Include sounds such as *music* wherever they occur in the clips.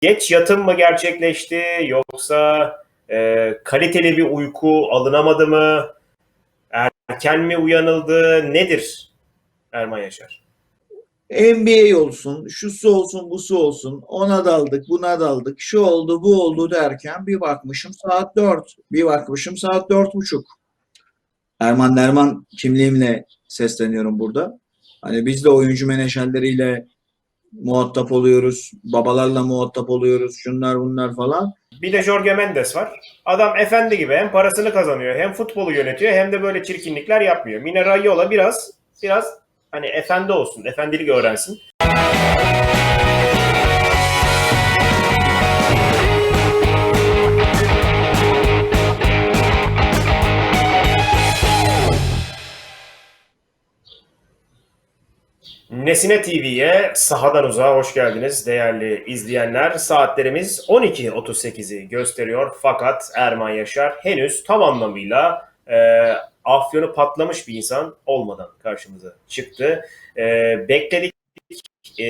geç yatım mı gerçekleşti yoksa e, kaliteli bir uyku alınamadı mı? Erken mi uyanıldı? Nedir Erman Yaşar? NBA olsun, şusu olsun, busu olsun. Ona daldık, buna daldık. Şu oldu, bu oldu derken bir bakmışım saat 4. Bir bakmışım saat dört buçuk. Erman Derman kimliğimle sesleniyorum burada. Hani biz de oyuncu menajerleriyle muhatap oluyoruz. Babalarla muhatap oluyoruz. Şunlar bunlar falan. Bir de Jorge Mendes var. Adam efendi gibi hem parasını kazanıyor hem futbolu yönetiyor hem de böyle çirkinlikler yapmıyor. Mine Raiola biraz biraz hani efendi olsun, efendilik öğrensin. Nesine TV'ye sahadan uzağa hoş geldiniz değerli izleyenler. Saatlerimiz 12.38'i gösteriyor fakat Erman Yaşar henüz tam anlamıyla e, afyonu patlamış bir insan olmadan karşımıza çıktı. E, bekledik e,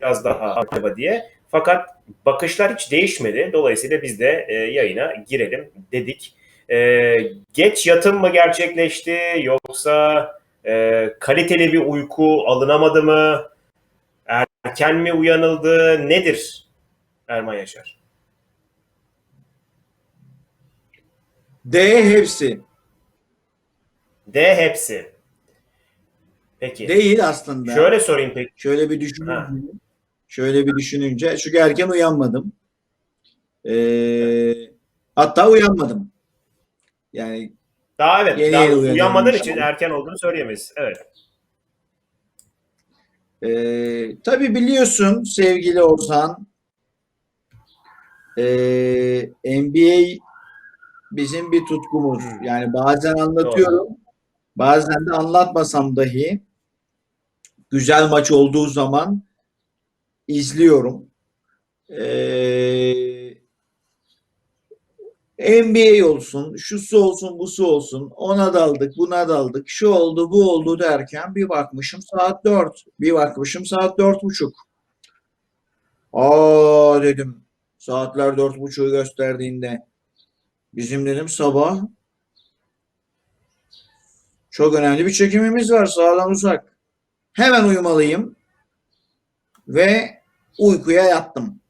biraz daha acaba diye fakat bakışlar hiç değişmedi. Dolayısıyla biz de e, yayına girelim dedik. E, geç yatım mı gerçekleşti yoksa e, kaliteli bir uyku alınamadı mı? Erken mi uyanıldı? Nedir Erman Yaşar? D hepsi. D hepsi. Peki. Değil aslında. Şöyle sorayım peki. Şöyle bir Ha. düşününce, şöyle bir düşününce, çünkü erken uyanmadım. Ee, hatta uyanmadım. Yani Daha evet. Yeni daha uyanıyorum uyanmadığın şu için erken olduğunu söyleyemeyiz. Evet. Ee, tabii biliyorsun sevgili Ozan ee, NBA bizim bir tutkumuz. Yani bazen anlatıyorum, bazen de anlatmasam dahi güzel maç olduğu zaman izliyorum. Ee, NBA olsun, şusu olsun, busu olsun. Ona daldık, buna daldık. Şu oldu, bu oldu derken bir bakmışım saat 4. Bir bakmışım saat dört buçuk. Aa dedim. Saatler dört buçuğu gösterdiğinde. Bizim dedim sabah çok önemli bir çekimimiz var sağdan uzak. Hemen uyumalıyım. Ve uykuya yattım.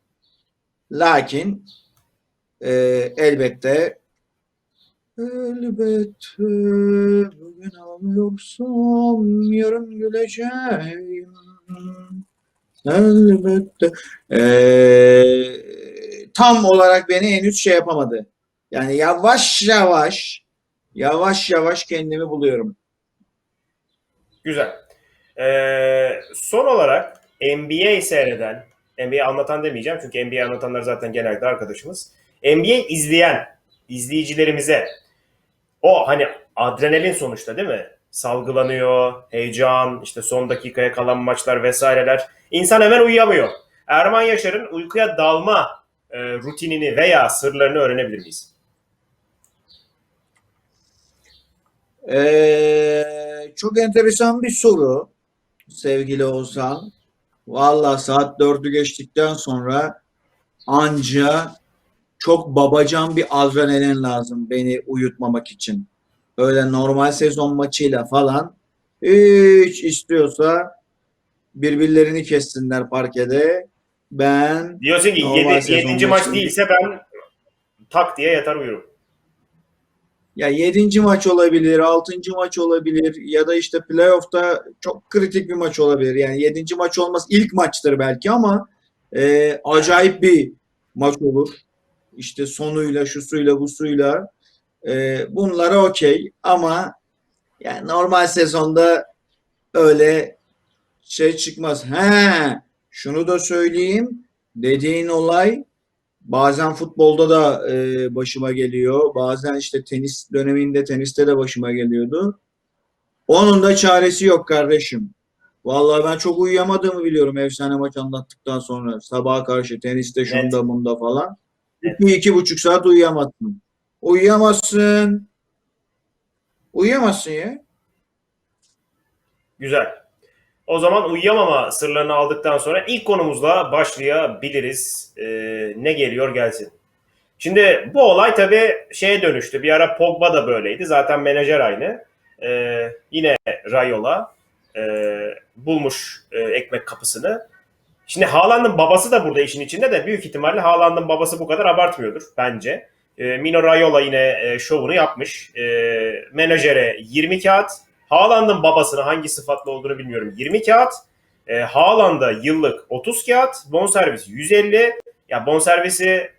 Lakin e, elbette elbette bugün ağlıyorsam yarın güleceğim. Elbette. E, tam olarak beni henüz şey yapamadı. Yani yavaş yavaş yavaş yavaş kendimi buluyorum. Güzel. Ee, son olarak NBA seyreden, NBA anlatan demeyeceğim çünkü NBA anlatanlar zaten genelde arkadaşımız. NBA izleyen izleyicilerimize o hani adrenalin sonuçta değil mi? Salgılanıyor, heyecan, işte son dakikaya kalan maçlar vesaireler. İnsan hemen uyuyamıyor. Erman Yaşar'ın uykuya dalma e, rutinini veya sırlarını öğrenebilir miyiz? Ee, çok enteresan bir soru sevgili Oğuzhan. Valla saat dördü geçtikten sonra anca çok babacan bir adrenalin lazım beni uyutmamak için. Öyle normal sezon maçıyla falan hiç istiyorsa birbirlerini kessinler parkede. Ben Diyorsun ki Normal 7. sezon 7. maç değilse ben tak diye yatar uyurum. Ya yedinci maç olabilir, altıncı maç olabilir ya da işte playoff'ta çok kritik bir maç olabilir. Yani yedinci maç olmaz ilk maçtır belki ama e, acayip bir maç olur. İşte sonuyla, şusuyla, busuyla e, bunlara okey ama yani normal sezonda öyle şey çıkmaz. He, şunu da söyleyeyim. Dediğin olay Bazen futbolda da e, başıma geliyor. Bazen işte tenis döneminde teniste de başıma geliyordu. Onun da çaresi yok kardeşim. Vallahi ben çok uyuyamadığımı biliyorum efsane maç anlattıktan sonra. Sabaha karşı teniste şunda bunda falan. İki, iki buçuk saat uyuyamazsın. Uyuyamazsın. Uyuyamazsın ya. Güzel. O zaman uyuyamama sırlarını aldıktan sonra ilk konumuzla başlayabiliriz. Ee, ne geliyor gelsin. Şimdi bu olay tabii şeye dönüştü. Bir ara Pogba da böyleydi. Zaten menajer aynı. Ee, yine Rayola e, bulmuş e, ekmek kapısını. Şimdi Haaland'ın babası da burada işin içinde de büyük ihtimalle Haaland'ın babası bu kadar abartmıyordur bence. E, Mino Raiola yine e, şovunu yapmış. E, menajere 20 kağıt. Haaland'ın babasının hangi sıfatlı olduğunu bilmiyorum. 20 kağıt. E, Haaland'a yıllık 30 kağıt. Bonservis 150. Ya bonservisi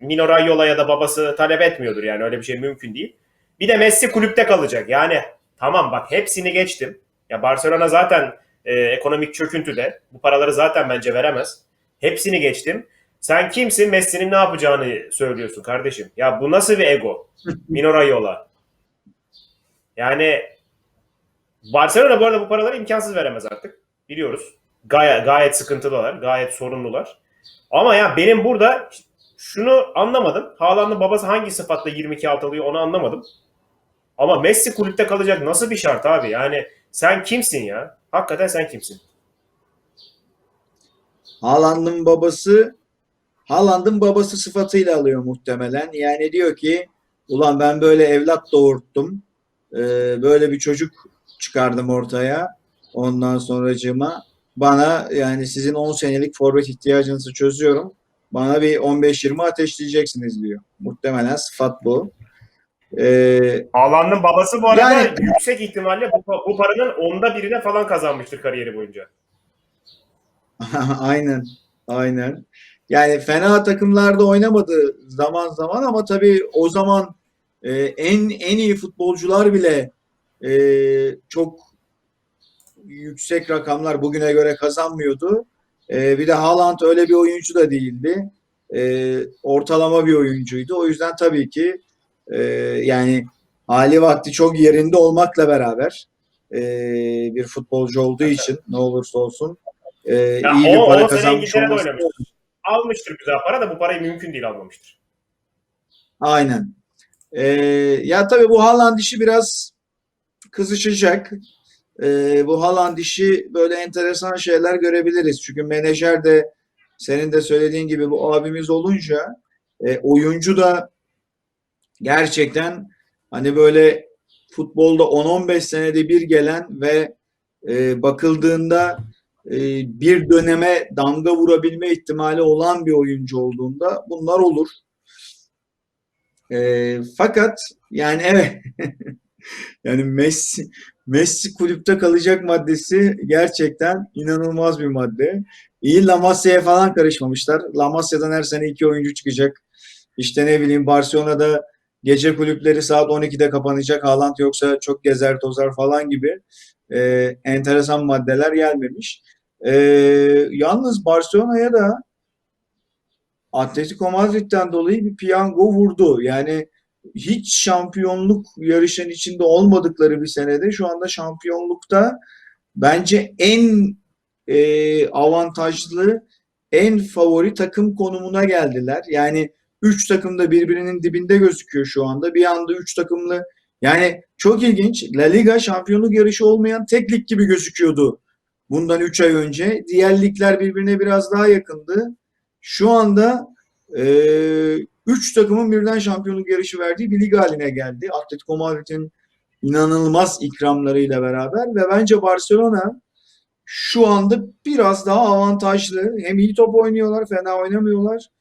Mino Raiola ya da babası talep etmiyordur yani öyle bir şey mümkün değil. Bir de Messi kulüpte kalacak. Yani tamam bak hepsini geçtim. Ya Barcelona zaten e, ekonomik çöküntüde. Bu paraları zaten bence veremez. Hepsini geçtim. Sen kimsin Messi'nin ne yapacağını söylüyorsun kardeşim. Ya bu nasıl bir ego? Mino Raiola. Yani Barcelona bu arada bu paraları imkansız veremez artık. Biliyoruz. Gayet, gayet sıkıntılılar. Gayet sorunlular. Ama ya benim burada şunu anlamadım. Haaland'ın babası hangi sıfatla 22 alt alıyor onu anlamadım. Ama Messi kulüpte kalacak nasıl bir şart abi? Yani sen kimsin ya? Hakikaten sen kimsin? Haaland'ın babası Haaland'ın babası sıfatıyla alıyor muhtemelen. Yani diyor ki ulan ben böyle evlat doğurttum. Ee, böyle bir çocuk çıkardım ortaya. Ondan sonracığıma bana yani sizin 10 senelik forvet ihtiyacınızı çözüyorum. Bana bir 15-20 ateşleyeceksiniz diyor. Muhtemelen sıfat bu. Ee, Haaland'ın babası bu arada Yani- yüksek ihtimalle bu, bu paranın onda birine falan kazanmıştır kariyeri boyunca. *laughs* aynen. Aynen. Yani fena takımlarda oynamadı zaman zaman ama tabii o zaman e, en en iyi futbolcular bile e, çok yüksek rakamlar bugüne göre kazanmıyordu. E, bir de Haaland öyle bir oyuncu da değildi. E, ortalama bir oyuncuydu. O yüzden tabii ki e, yani hali vakti çok yerinde olmakla beraber e, bir futbolcu olduğu için ne olursa olsun e, Ya iyi bir o- para o sene kazanmış olması. oynamıştır. Almıştır güzel para da bu parayı mümkün değil almamıştır. Aynen. Ee, ya tabii bu Haaland işi biraz kızışacak. Ee, bu Haaland işi böyle enteresan şeyler görebiliriz. Çünkü menajer de senin de söylediğin gibi bu abimiz olunca e, oyuncu da gerçekten hani böyle futbolda 10-15 senede bir gelen ve e, bakıldığında e, bir döneme damga vurabilme ihtimali olan bir oyuncu olduğunda bunlar olur. E, fakat yani evet *laughs* yani Messi Messi kulüpte kalacak maddesi gerçekten inanılmaz bir madde. İyi La Masia'ya falan karışmamışlar. La Masia'dan her sene iki oyuncu çıkacak. İşte ne bileyim Barcelona'da gece kulüpleri saat 12'de kapanacak. Haaland yoksa çok gezer tozar falan gibi e, enteresan maddeler gelmemiş. E, yalnız Barcelona'ya da Atletico Madrid'den dolayı bir piyango vurdu. Yani hiç şampiyonluk yarışının içinde olmadıkları bir senede şu anda şampiyonlukta bence en e, avantajlı, en favori takım konumuna geldiler. Yani üç takım da birbirinin dibinde gözüküyor şu anda. Bir anda üç takımlı yani çok ilginç. La Liga şampiyonluk yarışı olmayan tek lig gibi gözüküyordu bundan 3 ay önce. Diğer ligler birbirine biraz daha yakındı. Şu anda e, üç takımın birden şampiyonluk yarışı verdiği bir lig haline geldi. Atletico Madrid'in inanılmaz ikramlarıyla beraber ve bence Barcelona şu anda biraz daha avantajlı. Hem iyi top oynuyorlar, fena oynamıyorlar.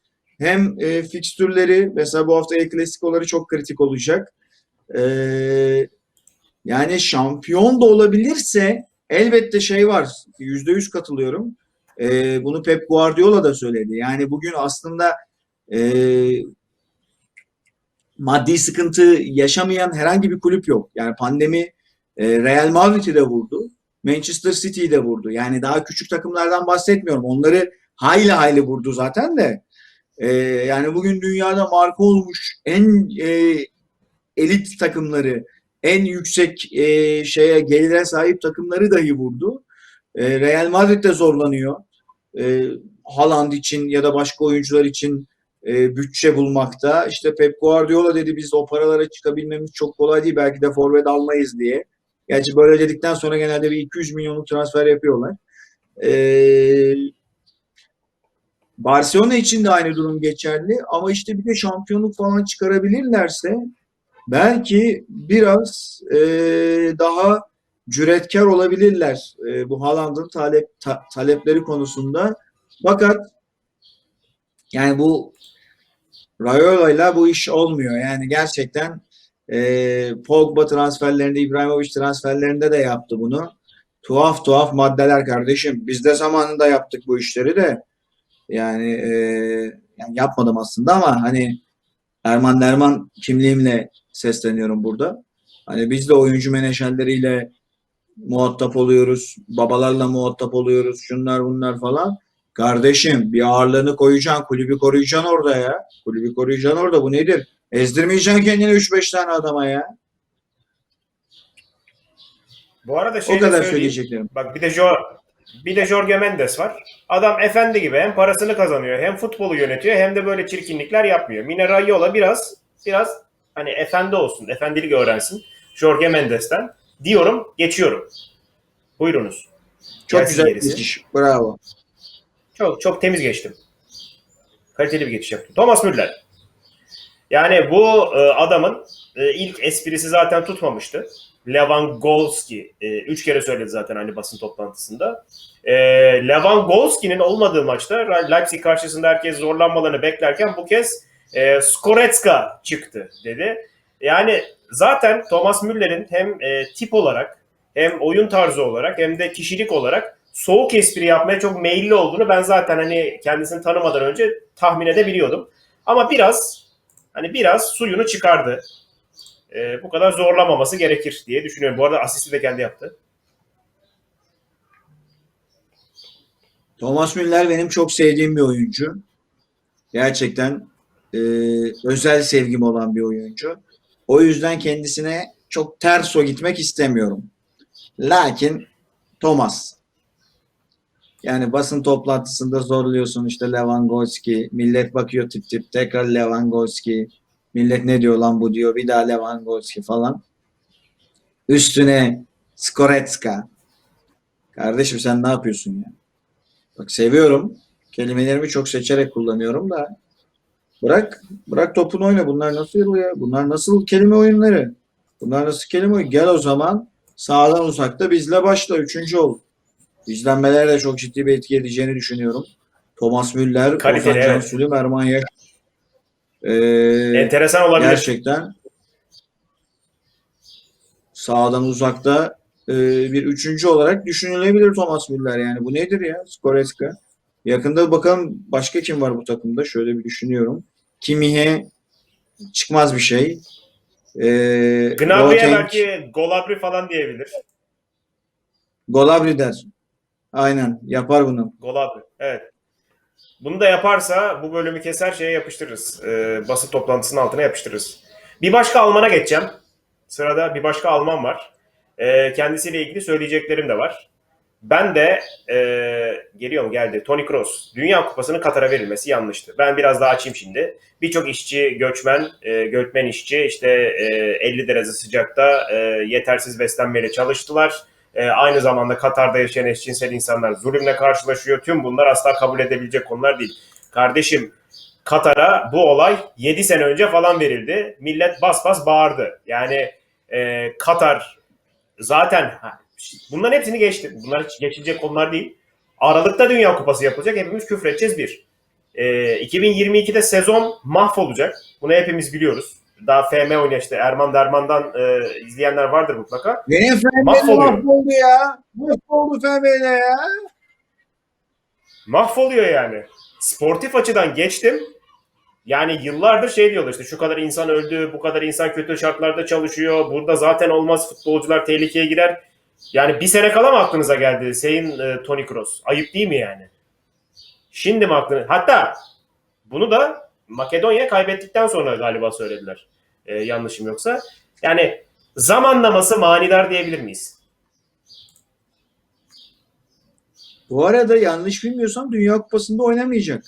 Hem e, fikstürleri, mesela bu hafta El Clasico'ları çok kritik olacak. E, yani şampiyon da olabilirse elbette şey var, %100 katılıyorum. E, bunu Pep Guardiola da söyledi. Yani bugün aslında e, maddi sıkıntı yaşamayan herhangi bir kulüp yok. Yani pandemi e, Real Madrid'i de vurdu. Manchester City'yi de vurdu. Yani daha küçük takımlardan bahsetmiyorum. Onları hayli hayli vurdu zaten de. E, yani bugün dünyada marka olmuş en e, elit takımları, en yüksek e, şeye gelire sahip takımları dahi vurdu. E, Real Madrid de zorlanıyor. E, Haaland için ya da başka oyuncular için e, bütçe bulmakta. İşte Pep Guardiola dedi biz o paralara çıkabilmemiz çok kolay değil. Belki de forvet almayız diye. Gerçi böyle dedikten sonra genelde bir 200 milyonluk transfer yapıyorlar. Ee, Barcelona için de aynı durum geçerli ama işte bir de şampiyonluk falan çıkarabilirlerse belki biraz e, daha cüretkar olabilirler e, bu Haaland'ın talep ta- talepleri konusunda. Fakat yani bu Rayola'yla bu iş olmuyor. Yani gerçekten e, Pogba transferlerinde, İbrahimovic transferlerinde de yaptı bunu. Tuhaf tuhaf maddeler kardeşim. Biz de zamanında yaptık bu işleri de. Yani, e, yani yapmadım aslında ama hani Erman Derman kimliğimle sesleniyorum burada. Hani biz de oyuncu menajerleriyle muhatap oluyoruz. Babalarla muhatap oluyoruz. Şunlar bunlar falan. Kardeşim bir ağırlığını koyacaksın. Kulübü koruyacaksın orada ya. Kulübü koruyacaksın orada. Bu nedir? Ezdirmeyeceksin kendini 3-5 tane adama ya. Bu arada O şey de kadar söyleyeceklerim. Bak bir de jo bir de Jorge Mendes var. Adam efendi gibi hem parasını kazanıyor hem futbolu yönetiyor hem de böyle çirkinlikler yapmıyor. Mine Raiola biraz biraz hani efendi olsun, efendilik öğrensin Jorge Mendes'ten diyorum, geçiyorum. Buyurunuz. Çok Gelsin güzel gerisi. geçiş. Bravo. Çok çok temiz geçtim. Kaliteli bir geçiş yaptım. Thomas Müller. Yani bu e, adamın e, ilk esprisi zaten tutmamıştı. Lewandowski. E, üç kere söyledi zaten hani basın toplantısında. E, Lewandowski'nin olmadığı maçta Leipzig karşısında herkes zorlanmalarını beklerken bu kez e, Skoretska çıktı dedi. Yani zaten Thomas Müller'in hem e, tip olarak hem oyun tarzı olarak hem de kişilik olarak soğuk espri yapmaya çok meyilli olduğunu ben zaten hani kendisini tanımadan önce tahmin edebiliyordum. Ama biraz hani biraz suyunu çıkardı. Ee, bu kadar zorlamaması gerekir diye düşünüyorum. Bu arada asisti de kendi yaptı. Thomas Müller benim çok sevdiğim bir oyuncu. Gerçekten e, özel sevgim olan bir oyuncu. O yüzden kendisine çok ters o gitmek istemiyorum. Lakin Thomas yani basın toplantısında zorluyorsun işte Lewandowski. Millet bakıyor tip tip tekrar Lewandowski. Millet ne diyor lan bu diyor. Bir daha Lewandowski falan. Üstüne Skoretska. Kardeşim sen ne yapıyorsun ya? Bak seviyorum. Kelimelerimi çok seçerek kullanıyorum da. Bırak, bırak topunu oyna. Bunlar nasıl ya? Bunlar nasıl kelime oyunları? Bunlar nasıl kelime oyunu? Gel o zaman sağdan uzakta bizle başla. Üçüncü ol. İzlenmelere de çok ciddi bir etki edeceğini düşünüyorum. Thomas Müller, Ozan Can evet. Sülüm, Erman Yaş. Ee, Enteresan olabilir. gerçekten sağdan uzakta e, bir üçüncü olarak düşünülebilir Thomas Müller yani. Bu nedir ya? Skoreska. Yakında bakalım başka kim var bu takımda? Şöyle bir düşünüyorum. Kimihe çıkmaz bir şey. E, Gnabry'e belki Golabri falan diyebilir. Golabri der. Aynen yapar bunu. Golabri. Evet. Bunu da yaparsa bu bölümü keser şeye yapıştırırız. Ee, basın toplantısının altına yapıştırırız. Bir başka Alman'a geçeceğim. Sırada bir başka Alman var. Ee, kendisiyle ilgili söyleyeceklerim de var. Ben de e, geliyor mu geldi Tony Kroos. Dünya Kupası'nın Katar'a verilmesi yanlıştı. Ben biraz daha açayım şimdi. Birçok işçi, göçmen, e, göçmen işçi işte e, 50 derece sıcakta e, yetersiz beslenmeyle çalıştılar. E, aynı zamanda Katar'da yaşayan eşcinsel insanlar zulümle karşılaşıyor. Tüm bunlar asla kabul edebilecek konular değil. Kardeşim Katar'a bu olay 7 sene önce falan verildi. Millet bas bas bağırdı. Yani e, Katar zaten ha, bunların hepsini geçti. Bunlar hiç geçilecek konular değil. Aralıkta Dünya Kupası yapılacak. Hepimiz küfredeceğiz bir. E, 2022'de sezon mahvolacak. Bunu hepimiz biliyoruz. Daha FM oynuyor işte. Erman Derman'dan e, izleyenler vardır mutlaka. Benim Mahvoluyor. mahvoldu ya. Mahvoldu FM'de ya. Mahvoluyor yani. Sportif açıdan geçtim. Yani yıllardır şey diyorlar işte şu kadar insan öldü, bu kadar insan kötü şartlarda çalışıyor. Burada zaten olmaz futbolcular tehlikeye girer. Yani bir sene kala mı aklınıza geldi Sayın e, Tony Kroos? Ayıp değil mi yani? Şimdi mi aklına? Hatta bunu da Makedonya kaybettikten sonra galiba söylediler. E, yanlışım yoksa. Yani zamanlaması manidar diyebilir miyiz? Bu arada yanlış bilmiyorsam Dünya Kupası'nda oynamayacak.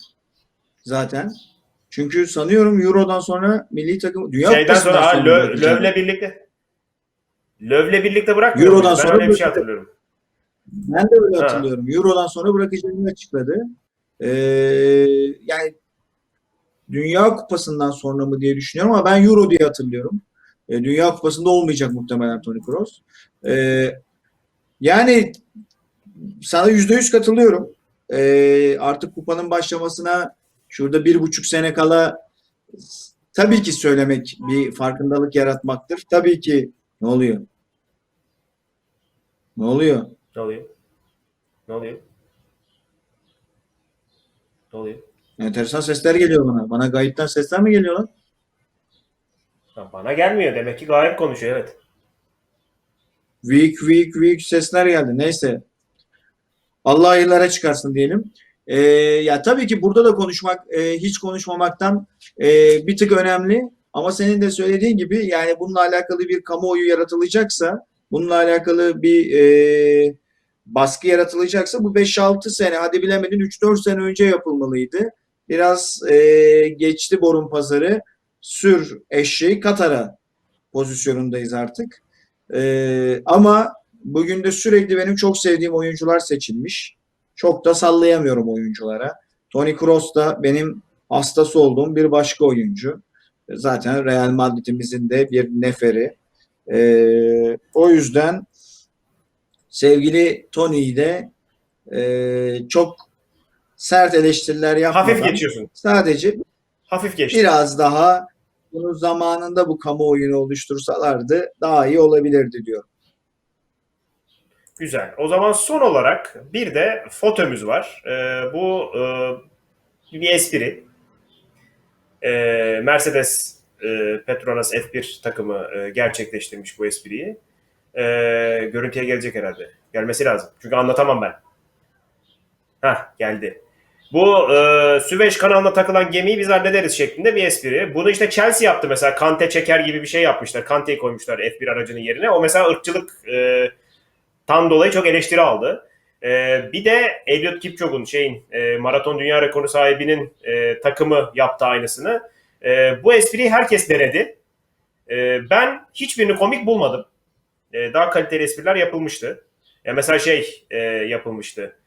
Zaten. Çünkü sanıyorum Euro'dan sonra milli takım Dünya Şeyden Kupası'ndan sonra sonra Lö-. Löw'le birlikte Löv'le birlikte bırakmıyor Euro'dan? Ben sonra öyle bir şey hatırlıyorum. Ben de öyle Ha. hatırlıyorum. Euro'dan sonra bırakacağını açıkladı. Ee, yani Dünya Kupası'ndan sonra mı diye düşünüyorum ama ben Euro diye hatırlıyorum. Ee, Dünya Kupası'nda olmayacak muhtemelen Toni Kroos. Ee, yani sana yüzde yüz katılıyorum. Ee, artık kupanın başlamasına şurada bir buçuk sene kala tabii ki söylemek bir farkındalık yaratmaktır. Tabii ki ne oluyor? Ne oluyor? Ne oluyor? Ne oluyor? Ne oluyor? Enteresan sesler geliyor bana. Bana gayipten sesler mi geliyor lan? Bana gelmiyor. Demek ki gayet konuşuyor evet. Weak weak weak sesler geldi. Neyse. Allah hayırlara çıkarsın diyelim. Ee, ya tabii ki burada da konuşmak e, hiç konuşmamaktan e, bir tık önemli. Ama senin de söylediğin gibi yani bununla alakalı bir kamuoyu yaratılacaksa, bununla alakalı bir e, baskı yaratılacaksa bu 5-6 sene hadi bilemedin 3-4 sene önce yapılmalıydı. Biraz e, geçti borun pazarı. Sür eşeği Katar'a pozisyonundayız artık. Ee, ama bugün de sürekli benim çok sevdiğim oyuncular seçilmiş. Çok da sallayamıyorum oyunculara. Toni Kroos da benim hastası olduğum bir başka oyuncu. Zaten Real Madrid'imizin de bir neferi. Ee, o yüzden sevgili Tony'yi de e, çok sert eleştiriler yapmadan Hafif geçiyorsun. sadece Hafif geçti. biraz daha bunu zamanında bu kamuoyunu oluştursalardı daha iyi olabilirdi diyor. Güzel. O zaman son olarak bir de fotomuz var. Ee, bu e, bir espri. Ee, Mercedes e, Petronas F1 takımı e, gerçekleştirmiş bu espriyi. Ee, görüntüye gelecek herhalde. Gelmesi lazım. Çünkü anlatamam ben. Hah geldi. Bu e, Süveyş kanalına takılan gemiyi biz hallederiz şeklinde bir espri. Bunu işte Chelsea yaptı mesela. Kante çeker gibi bir şey yapmışlar. Kante'yi koymuşlar F1 aracının yerine. O mesela ırkçılık e, tan dolayı çok eleştiri aldı. Ee, bir de Eliud Kipchoge'un şeyin e, maraton dünya rekoru sahibinin e, takımı yaptı aynısını. E, bu espriyi herkes denedi. E, ben hiçbirini komik bulmadım. E, daha kaliteli espriler yapılmıştı. Ya mesela şey e, yapılmıştı.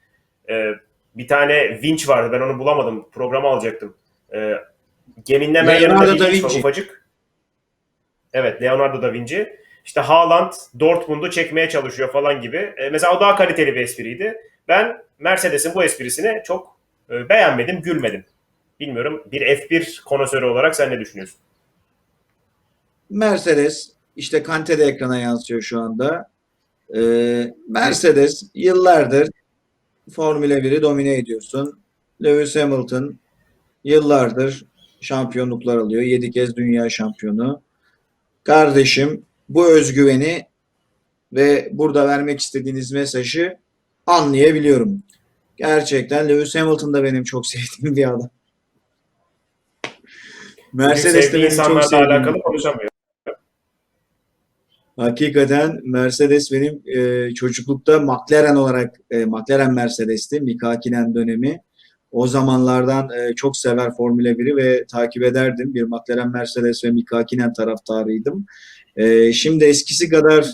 E, bir tane vinç vardı. Ben onu bulamadım. Programı alacaktım. E, hemen Leonardo yanında da bir vinç var ufacık. Evet Leonardo da Vinci. İşte Haaland Dortmund'u çekmeye çalışıyor falan gibi. E, mesela o daha kaliteli bir espriydi. Ben Mercedes'in bu esprisini çok e, beğenmedim, gülmedim. Bilmiyorum bir F1 konusörü olarak sen ne düşünüyorsun? Mercedes işte Kante de ekrana yansıyor şu anda. Ee, Mercedes yıllardır Formula 1'i domine ediyorsun. Lewis Hamilton yıllardır şampiyonluklar alıyor. 7 kez dünya şampiyonu. Kardeşim bu özgüveni ve burada vermek istediğiniz mesajı anlayabiliyorum. Gerçekten Lewis Hamilton da benim çok sevdiğim bir adam. Mercedes de benim çok insanlarla sevdiğim. alakalı konuşamıyor. Hakikaten Mercedes benim e, çocuklukta McLaren olarak e, McLaren Mercedes'ti Mika Hakkinen dönemi. O zamanlardan e, çok sever Formula 1'i ve takip ederdim. Bir McLaren Mercedes ve Mika Hakkinen taraftarıydım. E, şimdi eskisi kadar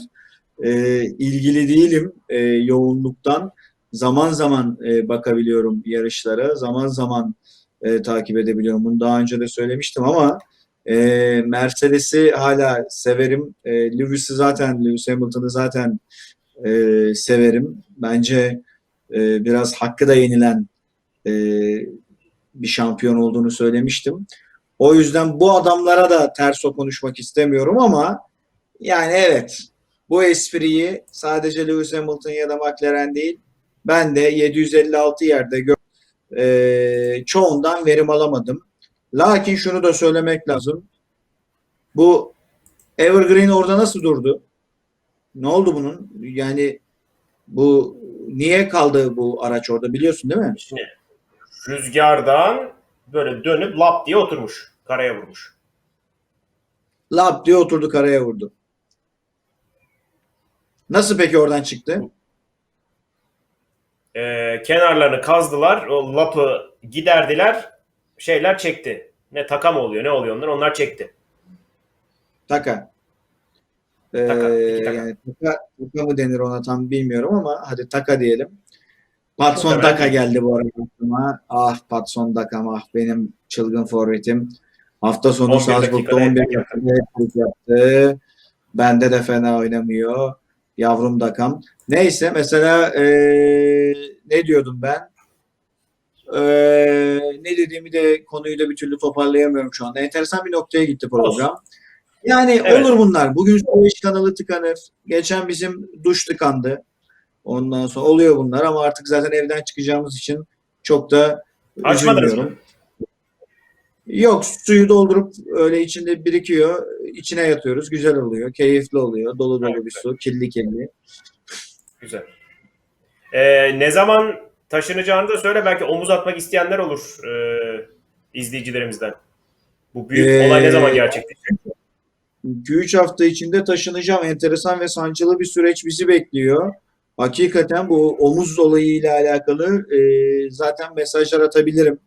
e, ilgili değilim e, yoğunluktan. Zaman zaman e, bakabiliyorum yarışlara. Zaman zaman e, takip edebiliyorum. Bunu daha önce de söylemiştim ama e, Mercedes'i hala severim. E, Lewis'i zaten, Lewis Hamilton'ı zaten e, severim. Bence e, biraz hakkı da yenilen e, bir şampiyon olduğunu söylemiştim. O yüzden bu adamlara da ters o konuşmak istemiyorum ama yani evet bu espriyi sadece Lewis Hamilton ya da McLaren değil ben de 756 yerde gör e, çoğundan verim alamadım. Lakin şunu da söylemek lazım. Bu Evergreen orada nasıl durdu? Ne oldu bunun? Yani bu niye kaldı bu araç orada biliyorsun değil mi? Şimdi rüzgardan böyle dönüp lap diye oturmuş. Karaya vurmuş. Lap diye oturdu karaya vurdu. Nasıl peki oradan çıktı? Ee, kenarlarını kazdılar. O lapı giderdiler. Şeyler çekti. Ne taka mı oluyor ne oluyor onlar? Onlar çekti. Taka. Ee, Taka, iki taka. yani taka, taka mı denir ona tam bilmiyorum ama hadi taka diyelim. Patson Daka geldi bu arada aklıma. Ah Patson Daka ah benim çılgın forvetim. Hafta sonu 11 Salzburg'da dakikada 11 hat-trick yaptı. Bende de fena oynamıyor. Yavrum Dakam. Neyse mesela eee, ne diyordum ben? Eee, ne dediğimi de konuyu da bir türlü toparlayamıyorum şu anda. Enteresan bir noktaya gitti program. Yani Evet. olur bunlar. Bugün Süveyş kanalı tıkanır. Geçen bizim duş tıkandı. Ondan sonra oluyor bunlar ama artık zaten evden çıkacağımız için çok da Açmadınız mı? Yok suyu doldurup öyle içinde birikiyor. İçine yatıyoruz. Güzel oluyor. Keyifli oluyor. Dolu dolu Evet, bir su. Kirli kirli. Güzel. Ee, ne zaman taşınacağını da söyle. Belki omuz atmak isteyenler olur e, izleyicilerimizden. Bu büyük Ee, olay ne zaman gerçekleşecek? 2-3 hafta içinde taşınacağım. Enteresan ve sancılı bir süreç bizi bekliyor. Hakikaten bu omuz olayıyla alakalı e, zaten mesajlar atabilirim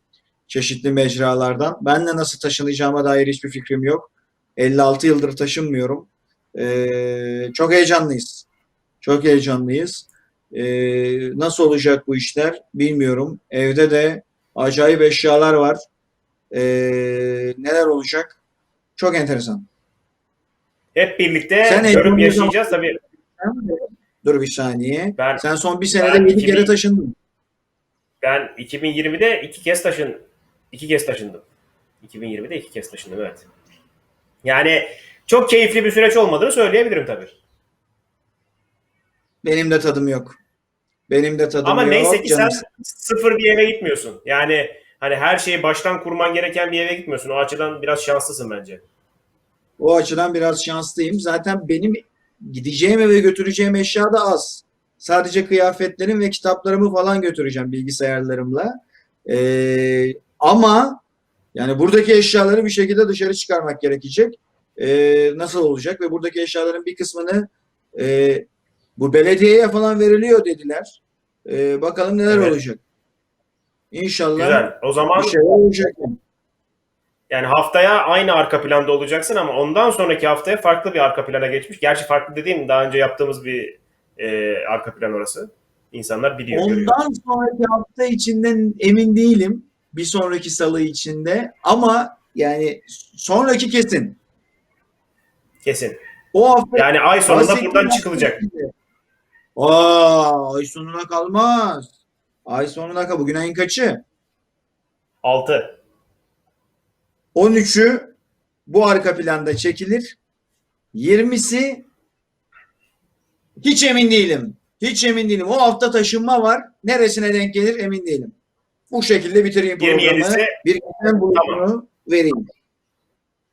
çeşitli mecralardan. Ben de nasıl taşınacağıma dair hiçbir fikrim yok. 56 yıldır taşınmıyorum. E, çok heyecanlıyız. Çok heyecanlıyız. E, nasıl olacak bu işler bilmiyorum. Evde de acayip eşyalar var. E, neler olacak? Çok enteresan. Hep birlikte Sen görüp yaşayacağız tabii. Dur bir saniye. Ben Sen son bir senede Ben 7 2000 kere taşındın. ben 2020'de iki kez taşın iki kez taşındım. 2020'de iki kez taşındım evet. Yani çok keyifli bir süreç olmadığını söyleyebilirim tabii. Benim de tadım yok. Benim de tadım Ama yok. neyse ki sen sıfır bir eve gitmiyorsun. Yani hani her şeyi baştan kurman gereken bir eve gitmiyorsun. O açıdan biraz şanslısın bence. O açıdan biraz şanslıyım. Zaten benim gideceğim eve götüreceğim eşya da az. Sadece kıyafetlerim ve kitaplarımı falan götüreceğim bilgisayarlarımla. Ee, ama yani buradaki eşyaları bir şekilde dışarı çıkarmak gerekecek. Ee, nasıl olacak? Ve buradaki eşyaların bir kısmını e, bu belediyeye falan veriliyor dediler. Ee, bakalım neler Evet. olacak. İnşallah Güzel. O zaman bir şeyler olacak. yani haftaya aynı arka planda olacaksın ama ondan sonraki haftaya farklı bir arka plana geçmiş. Gerçi farklı dediğim daha önce yaptığımız bir e, arka plan orası. İnsanlar biliyor, görüyor. Ondan sonraki hafta içinden emin değilim. Bir sonraki salı içinde ama yani sonraki kesin. Kesin. O hafta Yani ay sonunda buradan çıkılacak. içinde. Aa, ay sonuna kalmaz. Ay sonuna kal. Bugün ayın kaçı? 6. 13'ü bu arka planda çekilir. 20'si hiç emin değilim. Hiç emin değilim. O hafta taşınma var. Neresine denk gelir emin değilim. Bu şekilde bitireyim programı. 27'si Bir bulutunu vereyim.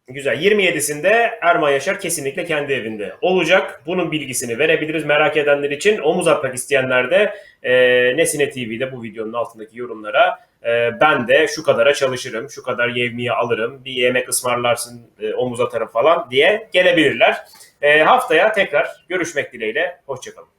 Güzel. 27'sinde Erman Yaşar kesinlikle kendi evinde olacak. Bunun bilgisini verebiliriz merak edenler için. Omuz atmak isteyenler de e, Nesine TV'de bu videonun altındaki yorumlara e, ben de şu kadara çalışırım, şu kadar yevmiye alırım, bir yemek ısmarlarsın, e, omuz atarım falan diye gelebilirler. E, haftaya tekrar görüşmek dileğiyle. Hoşçakalın.